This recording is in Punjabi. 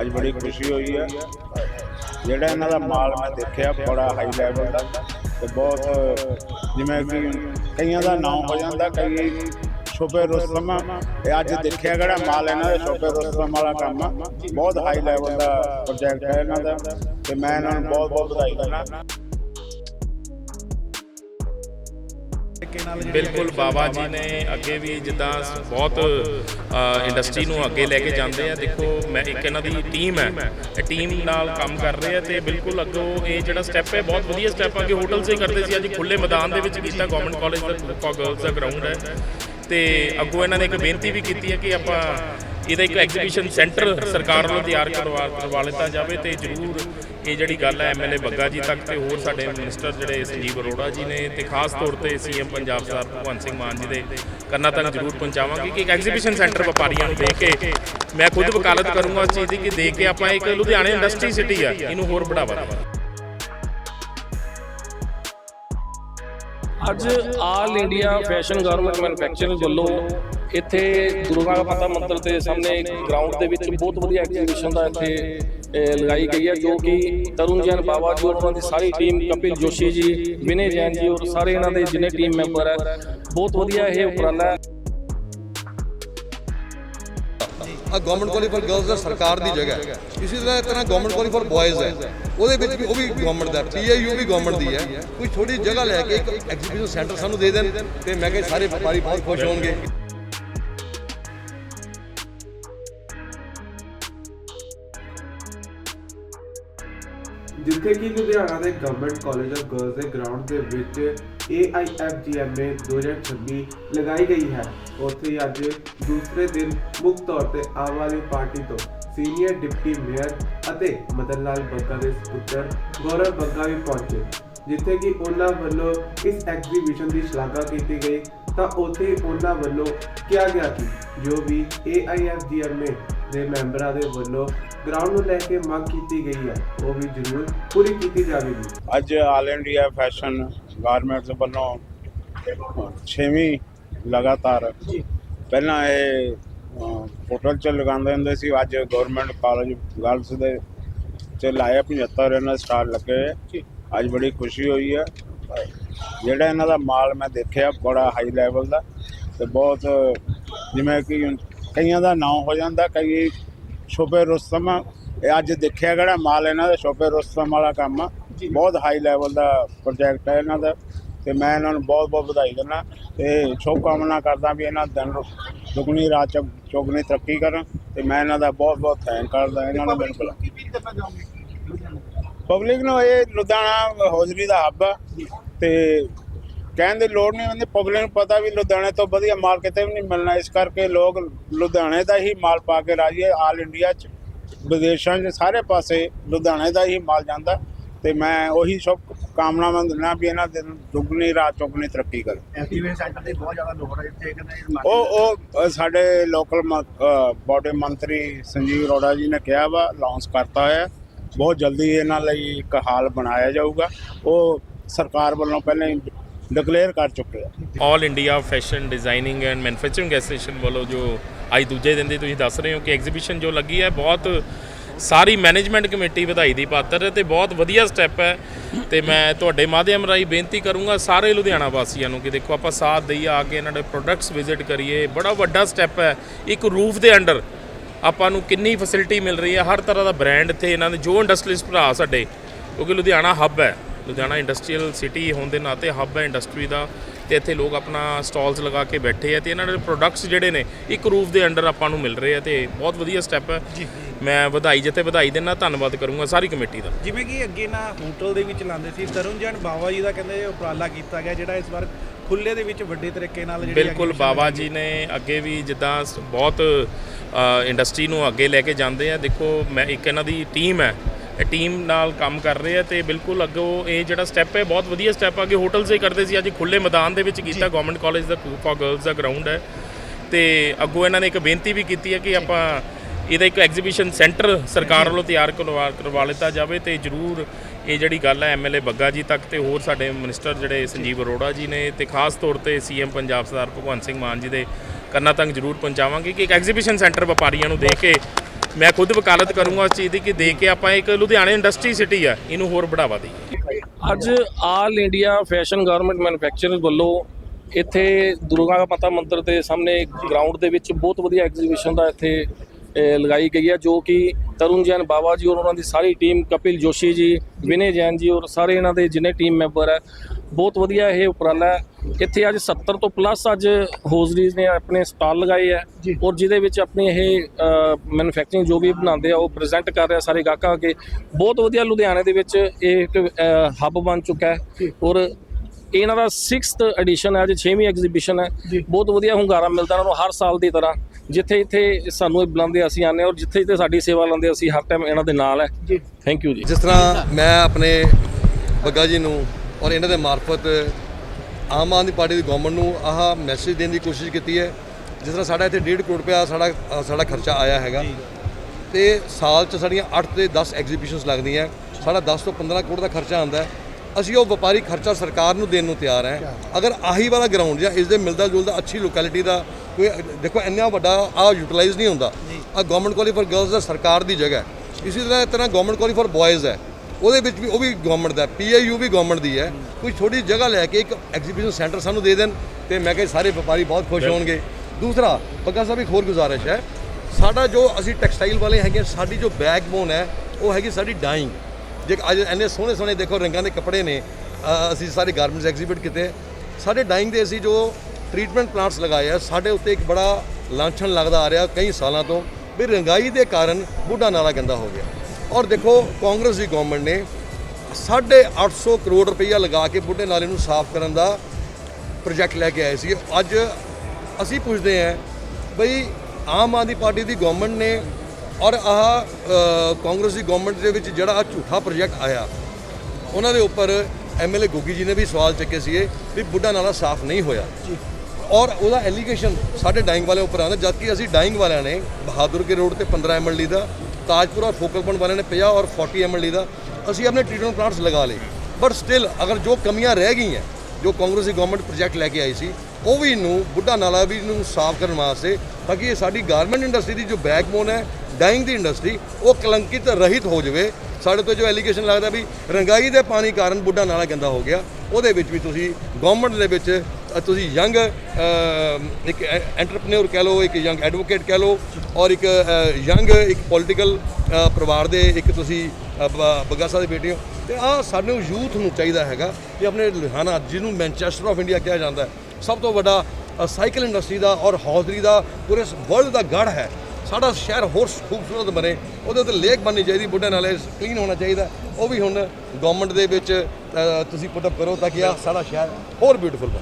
ਅੱਜ ਬੜੀ ਖੁਸ਼ੀ ਹੋਈ ਹੈ ਜਿਹੜਾ ਇਹਨਾਂ ਦਾ ਮਾਲ ਮੈਂ ਦੇਖਿਆ ਬੜਾ ਹਾਈ ਲੈਵਲ ਦਾ ਤੇ ਬਹੁਤ ਜਿਵੇਂ ਕਿ ਕਈਆਂ ਦਾ ਨਾਮ ਹੋ ਜਾਂਦਾ, ਕਈ ਸ਼ੋਭੇ ਰੁਸਤਮ ਇਹ ਅੱਜ ਦੇਖਿਆ ਕਿਹੜਾ ਮਾਲ ਇਹਨਾਂ ਦਾ ਸ਼ੋਭੇ ਰੁਸਤਮ ਵਾਲਾ ਕੰਮ ਬਹੁਤ ਹਾਈ ਲੈਵਲ ਦਾ ਪ੍ਰੋਜੈਕਟ ਹੈ ਇਹਨਾਂ ਦਾ ਤੇ ਮੈਂ ਇਹਨਾਂ ਨੂੰ ਬਹੁਤ ਬਹੁਤ ਵਧਾਈ ਦਿੰਦਾ। ਬਿਲਕੁਲ ਬਾਬਾ ਜੀ ਨੇ ਅੱਗੇ ਵੀ ਜਿੱਦਾਂ ਬਹੁਤ ਇੰਡਸਟਰੀ ਨੂੰ ਅੱਗੇ ਲੈ ਕੇ ਜਾਂਦੇ ਆ। ਦੇਖੋ ਮੈਂ ਇੱਕ ਇਹਨਾਂ ਦੀ ਟੀਮ ਹੈ। ਇਹ ਟੀਮ ਨਾਲ ਕੰਮ ਕਰ ਰਹੇ ਆ ਤੇ ਬਿਲਕੁਲ ਅੱਗੋਂ ਇਹ ਜਿਹੜਾ ਸਟੈਪ ਹੈ ਬਹੁਤ ਵਧੀਆ ਸਟੈਪ ਆ। ਕਿ ਹੋਟਲ ਸੇ ਕਰਦੇ ਸੀ। ਅੱਜ ਖੁੱਲੇ ਮੈਦਾਨ ਦੇ ਵਿੱਚ ਕੀਤਾ ਗਵਰਨਮੈਂਟ ਕਾਲਜ ਦਾ ਗਰਲਸ ਦਾ ਗਰਾਊਂਡ ਹੈ। ਤੇ ਅੱਗੋਂ ਇਹਨਾਂ ਨੇ ਇੱਕ ਬੇਨਤੀ ਵੀ ਕੀਤੀ ਹੈ ਕਿ ਆਪਾਂ ਇਹਦਾ ਇੱਕ ਐਗਜ਼ੀਬਿਸ਼ਨ ਸੈਂਟਰ ਸਰਕਾਰ ਵੱਲੋਂ ਤਿਆਰ ਕਰਵਾ ਕਰਵਾ ਲਿੱਤਾ ਜਾਵੇ ਤੇ ਜ਼ਰੂਰ ਇਹ ਜਿਹੜੀ ਗੱਲ ਹੈ ਐਮਐਲਏ ਬੱਗਾ ਜੀ ਤੱਕ ਤੇ ਹੋਰ ਸਾਡੇ ਮਿਨਿਸਟਰ ਜਿਹੜੇ ਸੰਜੀਵ ਅਰੋੜਾ ਜੀ ਨੇ ਤੇ ਖਾਸ ਤੌਰ ਤੇ ਸੀਐਮ ਪੰਜਾਬ ਸਰਦਾਰ ਭਗਵੰਤ ਸਿੰਘ ਮਾਨ ਜੀ ਦੇ ਕੰਨਾਂ ਤੱਕ ਜ਼ਰੂਰ ਪਹੁੰਚਾਵਾਂਗੇ ਕਿ ਇੱਕ ਐਗਜ਼ੀਬਿਸ਼ਨ ਸੈਂਟਰ ਵਪਾਰੀਆਂ ਨੂੰ ਦੇ ਕੇ ਮੈਂ ਖੁਦ ਵਕਾਲਤ ਕਰੂੰਗਾ ਉਸ ਚੀਜ਼ ਦੀ ਕਿ ਦੇ ਕੇ ਆਪਾਂ ਇੱਕ ਲੁਧਿਆਣੇ ਇੰਡਸਟਰੀ ਸਿਟੀ ਆ, ਇਹਨੂੰ ਹੋਰ ਬੜਾਵਾ ਦੇਵਾਂਗੇ। ਅੱਜ all India fashion garment manufacturing ਵੱਲੋਂ ਇੱਥੇ ਗੁਰੂ ਨਾਨਕ ਮਾਤਾ ਮੰਦਰ ਦੇ ਸਾਹਮਣੇ ਗਰਾਊਂਡ ਦੇ ਵਿੱਚ ਬਹੁਤ ਵਧੀਆ ਐਗਜ਼ੀਬਿਸ਼ਨ ਦਾ ਇੱਥੇ ਲਗਾਈ ਗਈ ਹੈ, ਜੋ ਕਿ ਤਰੁਣ ਜੈਨ ਬਾਵਾ ਜੀ ਉਹਨਾਂ ਦੀ ਸਾਰੀ ਟੀਮ ਕਪਿਲ ਜੋਸ਼ੀ ਜੀ, ਵਿਨੇ ਜੈਨ ਜੀ ਔਰ ਸਾਰੇ ਇਹਨਾਂ ਦੇ ਜਿੰਨੇ ਟੀਮ ਮੈਂਬਰ ਹੈ, ਬਹੁਤ ਵਧੀਆ ਇਹ ਉਪਰਾਲਾ ਹੈ। ਆ ਗਵਰਨਮੈਂਟ ਕਾਲਜ ਫਾਰ ਗਰਲਸ ਦਾ ਸਰਕਾਰ ਦੀ ਜਗ੍ਹਾ ਹੈ। ਇਸੇ ਤਰ੍ਹਾਂ ਇਸ ਤਰ੍ਹਾਂ ਗਵਰਨਮੈਂਟ ਕਾਲਜ ਫਾਰ ਬॉयਜ਼ ਹੈ। ਉਹਦੇ ਵਿੱਚ ਵੀ ਉਹ ਵੀ ਗਵਰਨਮੈਂਟ ਦਾ ਪੀਆਈਯੂ ਵੀ ਗਵਰਨਮੈਂਟ ਦੀ ਹੈ। ਕੋਈ ਛੋਟੀ ਜਗ੍ਹਾ ਲੈ ਕੇ ਇੱਕ ਐਗਜ਼ੀਬਿਸ਼ਨ ਸੈਂਟਰ ਸਾਨੂੰ ਦੇ ਦੇਣ ਤੇ ਮੈਂ ਕਿਹਾ ਸਾਰੇ ਵਪਾਰੀ ਬਹੁਤ ਖੁਸ਼ ਹੋਣਗੇ। ਜਿੱਥੇ ਕਿ ਲੁਧਿਆਣਾ ਦੇ ਗਵਰਨਮੈਂਟ ਕਾਲਜ ਆਫ ਗਰਲਜ਼ ਦੇ ਗਰਾਊਂਡ ਦੇ ਵਿੱਚ AIFGMA 2026 ਲਗਾਈ ਗਈ ਹੈ। ਉੱਥੇ ਅੱਜ ਦੂਸਰੇ ਦਿਨ ਮੁੱਖ ਤੌਰ ਤੇ ਆਮ ਆਦਮੀ ਪਾਰਟੀ ਤੋਂ ਸੀਨੀਅਰ ਡਿਪਟੀ ਮੇਅਰ ਅਤੇ ਮਦਨ ਲਾਲ ਬੱਗਾ ਦੇ ਸੁਪੁੱਤਰ ਗੌਰਵ ਬੱਗਾ ਵੀ ਪਹੁੰਚੇ। ਜਿੱਥੇ ਕਿ ਉਹਨਾਂ ਵੱਲੋਂ ਇਸ ਐਗਜ਼ੀਬਿਸ਼ਨ ਦੀ ਸ਼ਲਾਘਾ ਕੀਤੀ ਗਈ। ਤਾਂ ਉੱਥੇ ਹੀ ਉਹਨਾਂ ਵੱਲੋਂ ਕਿਹਾ ਗਿਆ ਕਿ ਜੋ ਵੀ AIFGMA ਦੇ ਮੈਂਬਰਾਂ ਦੇ ਵੱਲੋਂ ਗਰਾਊਂਡ ਨੂੰ ਲੈ ਕੇ ਮੰਗ ਕੀਤੀ ਗਈ ਹੈ। ਉਹ ਵੀ ਜ਼ਰੂਰ ਪੂਰੀ ਕੀਤੀ ਜਾਵੇਗੀ। ਅੱਜ ਆਲ ਇੰਡੀਆ ਫੈਸ਼ਨ ਗਾਰਮੈਂਟਸ ਵੱਲੋਂ 6ਵੀਂ ਲਗਾਤਾਰ ਪਹਿਲਾਂ ਇਹ ਹੋਟਲ ਚ ਲਗਾਉਂਦੇ ਹੁੰਦੇ ਸੀ। ਅੱਜ ਗਵਰਨਮੈਂਟ ਕਾਲਜ ਗਰਲਸ ਦੇ ਚ ਲਾਇਆ 75 ਇਹਨਾਂ ਸਟਾਰ ਲੱਗੇ। ਅੱਜ ਬੜੀ ਖੁਸ਼ੀ ਹੋਈ ਹੈ ਜਿਹੜਾ ਇਹਨਾਂ ਦਾ ਮਾਲ ਮੈਂ ਦੇਖਿਆ ਬੜਾ ਹਾਈ ਲੈਵਲ ਦਾ ਤੇ ਬਹੁਤ ਜਿਵੇਂ ਕਿ ਕਈਆਂ ਦਾ ਨਾਮ ਹੋ ਜਾਂਦਾ ਕਈ ਸ਼ੋਭੇ ਰੁਸਤਮ ਇਹ ਅੱਜ ਦੇਖਿਆ ਕਿਹੜਾ ਮਾਲ ਇਹਨਾਂ ਦਾ ਸ਼ੋਭੇ ਰੁਸਤਮ ਵਾਲਾ ਕੰਮ ਆ। ਬਹੁਤ ਹਾਈ ਲੈਵਲ ਦਾ ਪ੍ਰੋਜੈਕਟ ਹੈ ਇਹਨਾਂ ਦਾ ਤੇ ਮੈਂ ਇਹਨਾਂ ਨੂੰ ਬਹੁਤ ਬਹੁਤ ਵਧਾਈ ਦਿੰਦਾ। ਤੇ ਸ਼ੁਭ ਕਾਮਨਾ ਕਰਦਾ ਵੀ ਇਹਨਾਂ ਦਿਨ ਦੁਗਣੀ ਰਾਤ ਚ ਚੌਗਣੀ ਤਰੱਕੀ ਕਰਨ ਤੇ ਮੈਂ ਇਹਨਾਂ ਦਾ ਬਹੁਤ ਬਹੁਤ ਥੈਂਕ ਕਰਦਾ ਇਹਨਾਂ ਨੂੰ ਬਿਲਕੁਲ। ਪਬਲਿਕ ਨੂੰ ਇਹ ਲੁਧਿਆਣਾ ਹੌਜ਼ਰੀ ਦਾ ਹੱਬ ਆ ਤੇ ਕਹਿਣ ਦੀ ਲੋੜ ਨਹੀਂ ਹੁੰਦੀ ਪਬਲਿਕ ਨੂੰ ਪਤਾ ਵੀ ਲੁਧਿਆਣੇ ਤੋਂ ਵਧੀਆ ਮਾਲ ਕਿਤੇ ਵੀ ਨਹੀਂ ਮਿਲਣਾ ਇਸ ਕਰਕੇ ਲੋਕ ਲੁਧਿਆਣੇ ਦਾ ਹੀ ਮਾਲ ਪਾ ਕੇ ਰਾਜੀ ਆਲ ਇੰਡੀਆ ਚ ਵਿਦੇਸ਼ਾਂ 'ਚ ਸਾਰੇ ਪਾਸੇ ਲੁਧਿਆਣੇ ਦਾ ਹੀ ਮਾਲ ਜਾਂਦਾ ਤੇ ਮੈਂ ਉਹੀ ਸ਼ੁਭ ਕਾਮਨਾਵਾਂ ਦਿੰਦਾ ਵੀ ਇਹਨਾਂ ਦਿਨ ਦੁੱਗਣੀ ਰਾਤ ਚੌਗਣੀ ਤਰੱਕੀ ਕਰਨ ਐਕਟੀਵੇਟ ਸੈਂਟਰ ਦੀ ਬਹੁਤ ਜ਼ਿਆਦਾ ਲੋੜ ਹੈ ਇੱਥੇ ਕਹਿੰਦੇ ਉਹ ਉਹ ਸਾਡੇ ਲੋਕਲ ਬੋਡੀ ਮੰਤਰੀ ਸੰਜੀਵ ਅਰੋੜਾ ਜੀ ਨੇ ਕਿਹਾ ਵਾ ਲਾਂਚ ਕਰਤਾ ਹੋਇਆ ਬਹੁਤ ਜਲਦੀ ਇਹਨਾਂ ਲਈ ਇੱਕ ਹਾਲ ਬਣਾਇਆ ਜਾਊਗਾ। ਉਹ ਸਰਕਾਰ ਵੱਲੋਂ ਪਹਿਲਾਂ ਡਿਕਲੇਅਰ ਕਰ ਚੁੱਕੇ ਆ। All India fashion designing and manufacturing association ਵੱਲੋਂ ਜੋ ਅੱਜ ਦੂਜੇ ਦਿਨ ਦੀ ਤੁਸੀਂ ਦੱਸ ਰਹੇ ਹੋ ਕਿ ਐਗਜ਼ੀਬਿਸ਼ਨ ਜੋ ਲੱਗੀ ਹੈ, ਬਹੁਤ ਸਾਰੀ ਮੈਨੇਜਮੈਂਟ ਕਮੇਟੀ ਵਧਾਈ ਦੀ ਪਾਤਰ ਹੈ ਤੇ ਬਹੁਤ ਵਧੀਆ ਸਟੈਪ ਹੈ। ਤੇ ਮੈਂ ਤੁਹਾਡੇ ਮਾਧਿਅਮ ਰਾਹੀਂ ਬੇਨਤੀ ਕਰੂੰਗਾ ਸਾਰੇ ਲੁਧਿਆਣਾ ਵਾਸੀਆਂ ਨੂੰ ਕਿ ਦੇਖੋ ਆਪਾਂ ਸਾਥ ਦਈਏ, ਆ ਕੇ ਇਹਨਾਂ ਦੇ ਪ੍ਰੋਡਕਟਸ ਵਿਜ਼ਿਟ ਕਰੀਏ। ਬੜਾ ਵੱਡਾ ਸਟੈਪ ਹੈ। ਇੱਕ ਰੂਫ ਦੇ ਅੰਡਰ ਆਪਾਂ ਨੂੰ ਕਿੰਨੀ ਫੈਸਿਲਿਟੀ ਮਿਲ ਰਹੀ ਹੈ। ਹਰ ਤਰ੍ਹਾਂ ਦਾ ਬ੍ਰਾਂਡ ਇੱਥੇ ਇਹਨਾਂ ਦੇ, ਜੋ ਇੰਡਸਟਰੀਜ਼ ਭਰਾ ਸਾਡੇ, ਕਿਉਂਕਿ ਲੁਧਿਆਣਾ ਹੱਬ ਹੈ। ਲੁਧਿਆਣਾ ਇੰਡਸਟਰੀਅਲ ਸਿਟੀ ਹੋਣ ਦੇ ਨਾਤੇ ਹੱਬ ਹੈ ਇੰਡਸਟਰੀ ਦਾ ਤੇ ਇੱਥੇ ਲੋਕ ਆਪਣਾ ਸਟਾਲਸ ਲਗਾ ਕੇ ਬੈਠੇ ਆ ਤੇ ਇਹਨਾਂ ਦੇ ਪ੍ਰੋਡਕਟਸ ਜਿਹੜੇ ਨੇ ਇੱਕ ਰੂਫ ਦੇ ਅੰਡਰ ਆਪਾਂ ਨੂੰ ਮਿਲ ਰਹੇ ਆ ਤੇ ਬਹੁਤ ਵਧੀਆ ਸਟੈਪ ਹੈ। ਮੈਂ ਵਧਾਈ ਜਿੱਥੇ ਵਧਾਈ ਦੇਣਾ ਧੰਨਵਾਦ ਕਰੂੰਗਾ ਸਾਰੀ ਕਮੇਟੀ ਦਾ। ਜਿਵੇਂ ਕਿ ਅੱਗੇ ਨਾ ਹੋਟਲ ਦੇ ਵਿੱਚ ਲਾਉਂਦੇ ਸੀ ਤਰੁਣ ਜੈਨ ਬਾਵਾ ਜੀ ਦਾ ਕਹਿੰਦੇ ਉਪਰਾਲਾ ਕੀਤਾ ਗਿਆ ਜਿਹੜਾ ਇਸ ਵਾਰ ਖੁੱਲੇ ਦੇ ਵਿੱਚ ਵੱਡੇ ਤਰੀਕੇ ਨਾਲ ਜਿਹੜੀ ਬਿਲਕੁਲ ਲੱਗੀ। ਜੀ ਨੇ ਅੱਗੇ ਵੀ ਜਿੱਦਾਂ ਬਹੁਤ ਇੰਡਸਟਰੀ ਨੂੰ ਅੱਗੇ ਲੈ ਕੇ ਜਾਂਦੇ ਆ। ਦੇਖੋ ਮੈਂ ਇੱਕ ਇਹਨਾਂ ਦੀ ਟੀਮ ਹੈ। ਟੀਮ ਨਾਲ ਕੰਮ ਕਰ ਰਹੇ ਆ ਤੇ ਬਿਲਕੁਲ ਅੱਗੋਂ ਇਹ ਜਿਹੜਾ ਸਟੈਪ ਹੈ ਬਹੁਤ ਵਧੀਆ ਸਟੈਪ ਆ ਕਿ ਹੋਟਲ ਸੇ ਕਰਦੇ ਸੀ। ਅੱਜ ਖੁੱਲੇ ਮੈਦਾਨ ਦੇ ਵਿੱਚ ਕੀਤਾ ਗਵਰਨਮੈਂਟ ਕਾਲਜ ਦਾ ਫॉर ਗਰਲਸ ਦਾ ਗਰਾਊਂਡ ਹੈ। ਤੇ ਅੱਗੋਂ ਇਹਨਾਂ ਨੇ ਇੱਕ ਬੇਨਤੀ ਵੀ ਕੀਤੀ ਹੈ ਕਿ ਆਪਾਂ ਇਹਦਾ ਇੱਕ ਐਗਜ਼ੀਬਿਸ਼ਨ ਸੈਂਟਰ ਸਰਕਾਰ ਵੱਲੋਂ ਤਿਆਰ ਕਰਵਾ ਕਰਵਾ ਲਿੱਤਾ ਜਾਵੇ ਤੇ ਜ਼ਰੂਰ ਇਹ ਜਿਹੜੀ ਗੱਲ ਹੈ ਐਮਐਲਏ ਬੱਗਾ ਜੀ ਤੱਕ ਤੇ ਹੋਰ ਸਾਡੇ ਮਿਨਿਸਟਰ ਜਿਹੜੇ ਸੰਜੀਵ ਅਰੋੜਾ ਜੀ ਨੇ ਤੇ ਖਾਸ ਤੌਰ ਤੇ ਸੀਐਮ ਪੰਜਾਬ ਸਰਦਾਰ ਭਗਵੰਤ ਸਿੰਘ ਮਾਨ ਜੀ ਦੇ ਕੰਨਾਂ ਤੱਕ ਜ਼ਰੂਰ ਪਹੁੰਚਾਵਾਂਗੇ ਕਿ ਇੱਕ ਐਗਜ਼ੀਬਿਸ਼ਨ ਸੈਂਟਰ ਵਪਾਰੀਆਂ ਨੂੰ ਦੇ ਕੇ ਮੈਂ ਖੁਦ ਵਕਾਲਤ ਕਰੂੰਗਾ ਉਸ ਚੀਜ਼ ਦੀ ਕਿ ਦੇਖ ਕੇ ਆਪਾਂ ਇੱਕ ਲੁਧਿਆਣੇ ਇੰਡਸਟਰੀ ਸਿਟੀ ਆ, ਇਹਨੂੰ ਹੋਰ ਬੜਾਵਾ ਦੇਈਏ। ਅੱਜ all India fashion garment manufacturer ਵੱਲੋਂ ਇੱਥੇ ਦੁਰਗਾ ਮਾਤਾ ਮੰਦਿਰ ਦੇ ਸਾਹਮਣੇ ਗਰਾਊਂਡ ਦੇ ਵਿੱਚ ਬਹੁਤ ਵਧੀਆ ਐਗਜ਼ੀਬਿਸ਼ਨ ਦਾ ਇੱਥੇ ਲਗਾਈ ਗਈ ਹੈ ਜੋ ਕਿ ਤਰੁਣ ਜੈਨ ਬਾਵਾ ਜੀ ਔਰ ਉਹਨਾਂ ਦੀ ਸਾਰੀ ਟੀਮ ਕਪਿਲ ਜੋਸ਼ੀ ਜੀ ਵਿਨੇ ਜੈਨ ਜੀ ਔਰ ਸਾਰੇ ਇਹਨਾਂ ਦੇ ਜਿੰਨੇ ਟੀਮ ਮੈਂਬਰ ਹੈ ਬਹੁਤ ਵਧੀਆ ਇਹ ਉਪਰਾਲਾ ਹੈ। ਇੱਥੇ ਅੱਜ 70 ਤੋਂ ਪਲੱਸ ਅੱਜ ਹੋਜ਼ਰੀਜ਼ ਨੇ ਆਪਣੇ ਸਟਾਲ ਲਗਾਏ ਹੈ ਔਰ ਜਿਹਦੇ ਵਿੱਚ ਆਪਣੀ ਇਹ ਮੈਨੂਫੈਕਚਰਿੰਗ ਜੋ ਵੀ ਬਣਾਉਂਦੇ ਆ ਉਹ ਪ੍ਰੈਜ਼ੈਂਟ ਕਰ ਰਿਹਾ ਸਾਰੇ ਗਾਹਕਾਂ ਅੱਗੇ। ਬਹੁਤ ਵਧੀਆ ਲੁਧਿਆਣੇ ਦੇ ਵਿੱਚ ਇਹ ਇੱਕ ਹੱਬ ਬਣ ਚੁੱਕਾ ਹੈ ਔਰ ਇਹਨਾਂ ਦਾ 6th ਐਡੀਸ਼ਨ ਹੈ ਅੱਜ 6ਵੀਂ ਐਗਜ਼ੀਬਿਸ਼ਨ ਹੈ। ਬਹੁਤ ਵਧੀਆ ਹੁੰਗਾਰਾ ਮਿਲਦਾ ਇਹਨਾਂ ਨੂੰ ਹਰ ਸਾਲ ਦੀ ਤਰ੍ਹਾਂ। ਜਿੱਥੇ ਇੱਥੇ ਸਾਨੂੰ ਇਹ ਬੁਲਾਉਂਦੇ ਅਸੀਂ ਆਨੇ ਔਰ ਜਿੱਥੇ ਜਿੱਥੇ ਸਾਡੀ ਸੇਵਾ ਲਾਉਂਦੇ ਅਸੀਂ ਹਰ ਟਾਈਮ ਇਹਨਾਂ ਦੇ ਨਾਲ ਹੈ। ਜੀ। ਥੈਂਕ ਯੂ ਜੀ। ਜਿਸ ਤਰ੍ਹਾਂ ਮੈਂ ਆਪਣੇ ਬੱਗਾ ਜੀ ਨੂੰ ਔਰ ਇਹਨਾਂ ਦੇ ਮਾਰਫਤ ਆਮ ਆਦਮੀ ਪਾਰਟੀ ਦੀ ਗਵਰਨਮੈਂਟ ਨੂੰ ਆਹ ਮੈਸੇਜ ਦੇਣ ਦੀ ਕੋਸ਼ਿਸ਼ ਕੀਤੀ ਹੈ। ਜਿਸ ਤਰ੍ਹਾਂ ਸਾਡਾ ਇੱਥੇ 1.5 ਕਰੋੜ ਰੁਪਇਆ ਸਾਡਾ ਸਾਡਾ ਖਰਚਾ ਆਇਆ ਹੈਗਾ। ਤੇ ਸਾਲ 'ਚ ਸਾਡੀਆਂ 8 ਤੇ 10 ਐਗਜ਼ੀਬਿਸ਼ਨਸ ਲੱਗਦੀਆਂ। ਸਾਡਾ 10 ਤੋਂ 15 ਕਰੋੜ ਦਾ ਖਰਚਾ ਆਉਂਦਾ ਹੈ। ਅਸੀਂ ਉਹ ਵਪਾਰੀ ਖਰਚਾ ਸਰਕਾਰ ਨੂੰ ਦੇਣ ਨੂੰ ਤਿਆਰ ਹੈ। ਅਗਰ ਆਹੀ ਵਾਲਾ ਗਰਾਊਂਡ ਜਾਂ ਇਸ ਦੇ ਮਿਲਦਾ ਜੁਲਦਾ ਅੱਛੀ ਲੋਕੈਲਿਟੀ ਦਾ ਕੋਈ ਦੇਖੋ ਇੰਨਾ ਵੱਡਾ ਆ ਯੂਟਿਲਾਈਜ਼ ਨਹੀਂ ਹੁੰਦਾ। ਆ ਗਵਰਨਮੈਂਟ ਕਾਲਜ ਫਾਰ ਗਰਲਸ ਦਾ ਸਰਕਾਰ ਦੀ ਜਗ੍ਹਾ ਹੈ। ਇਸੇ ਤਰ੍ਹਾਂ ਤਰ੍ਹਾਂ ਗਵਰਨਮੈਂਟ ਕਾਲਜ ਫਾਰ ਬॉयਜ਼ ਹੈ। ਉਹਦੇ ਵਿੱਚ ਵੀ ਉਹ ਵੀ ਗਵਰਨਮੈਂਟ ਦਾ ਪੀਆਈਯੂ ਵੀ ਗਵਰਨਮੈਂਟ ਦੀ ਹੈ। ਕੋਈ ਛੋਟੀ ਜਗ੍ਹਾ ਲੈ ਕੇ ਇੱਕ ਐਗਜ਼ੀਬਿਸ਼ਨ ਸੈਂਟਰ ਸਾਨੂੰ ਦੇ ਦੇਣ ਤੇ ਮੈਂ ਕਹਿੰਦਾ ਸਾਰੇ ਵਪਾਰੀ ਬਹੁਤ ਖੁਸ਼ ਹੋਣਗੇ। ਦੂਸਰਾ ਪੱਗਾ ਸਾਹਿਬ ਇੱਕ ਹੋਰ ਗੁਜ਼ਾਰਿਸ਼ ਹੈ। ਸਾਡਾ ਜੋ ਅਸੀਂ ਟੈਕਸਟਾਈਲ ਵਾਲੇ ਹੈਗੇ ਸਾਡੀ ਜੋ ਬੈਕਬੋਨ ਹੈ ਉਹ ਹੈਗੀ ਸਾਡੀ ਡਾਈਂਗ ਜੇ ਅੱਜ ਇੰਨੇ ਸੋਹਣੇ ਸੋਹਣੇ ਦੇਖੋ ਰੰਗਾਂ ਦੇ ਕੱਪੜੇ ਨੇ ਅਸੀਂ ਸਾਰੇ ਗਾਰਮੈਂਟਸ ਐਗਜ਼ੀਬਿਟ ਕੀਤੇ। ਸਾਡੇ ਡਾਈਂਗ ਦੇ ਅਸੀਂ ਜੋ ਟ੍ਰੀਟਮੈਂਟ ਪਲਾਂਟਸ ਲਗਾਏ ਆ, ਸਾਡੇ ਉੱਤੇ ਇੱਕ ਬੜਾ ਲਾਂਛਣ ਲੱਗਦਾ ਆ ਰਿਹਾ ਕਈ ਸਾਲਾਂ ਤੋਂ ਵੀ ਰੰਗਾਈ ਦੇ ਕਾਰਨ ਬੁੱਢਾ ਨਾਲਾ ਗੰਦਾ ਹੋ ਗਿਆ। ਔਰ ਦੇਖੋ ਕਾਂਗਰਸ ਦੀ ਗਵਰਨਮੈਂਟ ਨੇ 850 ਕਰੋੜ ਰੁਪਈਆ ਲਗਾ ਕੇ ਬੁੱਢੇ ਨਾਲੇ ਨੂੰ ਸਾਫ਼ ਕਰਨ ਦਾ ਪ੍ਰੋਜੈਕਟ ਲੈ ਕੇ ਆਏ ਸੀ ਅੱਜ ਅਸੀਂ ਪੁੱਛਦੇ ਹਾਂ ਬਈ ਆਮ ਆਦਮੀ ਪਾਰਟੀ ਦੀ ਗਵਰਨਮੈਂਟ ਨੇ ਔਰ ਆਹ ਕਾਂਗਰਸ ਦੀ ਗਵਰਨਮੈਂਟ ਦੇ ਵਿੱਚ ਜਿਹੜਾ ਆਹ ਝੂਠਾ ਪ੍ਰੋਜੈਕਟ ਆਇਆ ਉਹਨਾਂ ਦੇ ਉੱਪਰ ਐਮਐਲਏ ਗੋਗੀ ਜੀ ਨੇ ਵੀ ਸਵਾਲ ਚੱਕੇ ਸੀਗੇ ਵੀ ਬੁੱਢਾ ਨਾਲਾ ਸਾਫ਼ ਨਹੀਂ ਹੋਇਆ। ਔਰ ਉਹਦਾ ਐਲੀਗੇਸ਼ਨ ਸਾਡੇ ਡਾਈਂਗ ਵਾਲਿਆਂ ਉੱਪਰ ਆਉਂਦਾ ਜਦਕਿ ਅਸੀਂ ਡਾਈਂਗ ਵਾਲਿਆਂ ਨੇ ਬਹਾਦਰ ਕੇ ਰੋਡ ਤੇ 15 ਐਮਐਲਡੀ ਦਾ ਤਾਜਪੁਰਾ ਫੋਕਲ ਪੁਆਇੰਟ ਵਾਲਿਆਂ ਨੇ 50 ਔਰ 40 ਐਮਐਲਡੀ ਦਾ ਅਸੀਂ ਆਪਣੇ ਟ੍ਰੀਟਮੈਂਟ ਪਲਾਂਟਸ ਲਗਾ ਲਏ। ਬਟ ਸਟਿਲ ਅਗਰ ਜੋ ਕਮੀਆਂ ਰਹਿ ਗਈਆਂ ਜੋ ਕਾਂਗਰਸ ਦੀ ਗਵਰਨਮੈਂਟ ਪ੍ਰੋਜੈਕਟ ਲੈ ਕੇ ਆਈ ਸੀ ਉਹ ਵੀ ਨੂੰ ਬੁੱਢਾ ਨਾਲਾ ਵੀ ਨੂੰ ਸਾਫ਼ ਕਰਨ ਵਾਸਤੇ ਤਾਂ ਕਿ ਇਹ ਸਾਡੀ ਗਾਰਮੈਂਟ ਇੰਡਸਟਰੀ ਦੀ ਜੋ ਬੈਕਬੋਨ ਹੈ ਡਾਈਂਗ ਦੀ ਇੰਡਸਟਰੀ ਉਹ ਕਲੰਕਿਤ ਰਹਿਤ ਹੋ ਜਾਵੇ। ਸਾਡੇ ਤੋਂ ਜੋ ਐਲੀਗੇਸ਼ਨ ਲੱਗਦਾ ਵੀ ਰੰਗਾਈ ਦੇ ਪਾਣੀ ਕਾਰਨ ਬੁੱਢਾ ਨਾਲਾ ਗੰਦਾ ਹੋ ਗਿਆ ਉਹਦੇ ਵਿੱਚ ਵੀ ਤੁਸੀਂ ਗਵਰਨਮੈਂਟ ਦੇ ਵਿੱਚ ਤੁਸੀਂ ਯੰਗ ਇੱਕ ਐਂਟਰਪ੍ਰੈਨਿਓਰ ਕਹਿ ਲਓ ਇੱਕ ਯੰਗ ਐਡਵੋਕੇਟ ਕਹਿ ਲਓ ਔਰ ਇੱਕ ਯੰਗ ਇੱਕ ਪੋਲੀਟੀਕਲ ਪਰਿਵਾਰ ਦੇ ਇੱਕ ਤੁਸੀਂ ਅ, ਬੱਗਾ ਸਾਹਿਬ ਦੇ ਬੇਟੇ ਹੋ। ਤੇ ਆ ਸਾਨੂੰ ਯੂਥ ਨੂੰ ਚਾਹੀਦਾ ਹੈਗਾ ਕਿ ਆਪਣੇ ਲੁਧਿਆਣਾ ਜਿਹਨੂੰ ਮੈਨਚੈਸਟਰ ਆਫ ਇੰਡੀਆ ਕਿਹਾ ਜਾਂਦਾ ਹੈ ਸਭ ਤੋਂ ਵੱਡਾ ਸਾਈਕਲ ਇੰਡਸਟਰੀ ਦਾ ਔਰ ਹੌਜ਼ਰੀ ਦਾ ਪੂਰੇ ਵਰਲਡ ਦਾ ਗੜ ਹੈ। ਸਾਡਾ ਸ਼ਹਿਰ ਹੋਰ ਖੂਬਸੂਰਤ ਬਣੇ। ਉਹਦੇ ਉੱਤੇ ਲੇਕ ਬਣਨੀ ਚਾਹੀਦੀ, ਬੁੱਢੇ ਨਾਲੇ ਕਲੀਨ ਹੋਣਾ ਚਾਹੀਦਾ। ਉਹ ਵੀ ਹੁਣ ਗਵਰਨਮੈਂਟ ਦੇ ਵਿੱਚ ਤੁਸੀਂ ਪੁੱਟ ਅਪ ਕਰੋ ਤਾਂ ਕਿ ਆ ਸਾਡਾ ਸ਼ਹਿਰ ਹੋਰ ਬਿਊਟੀਫੁਲ ਬਣੇ।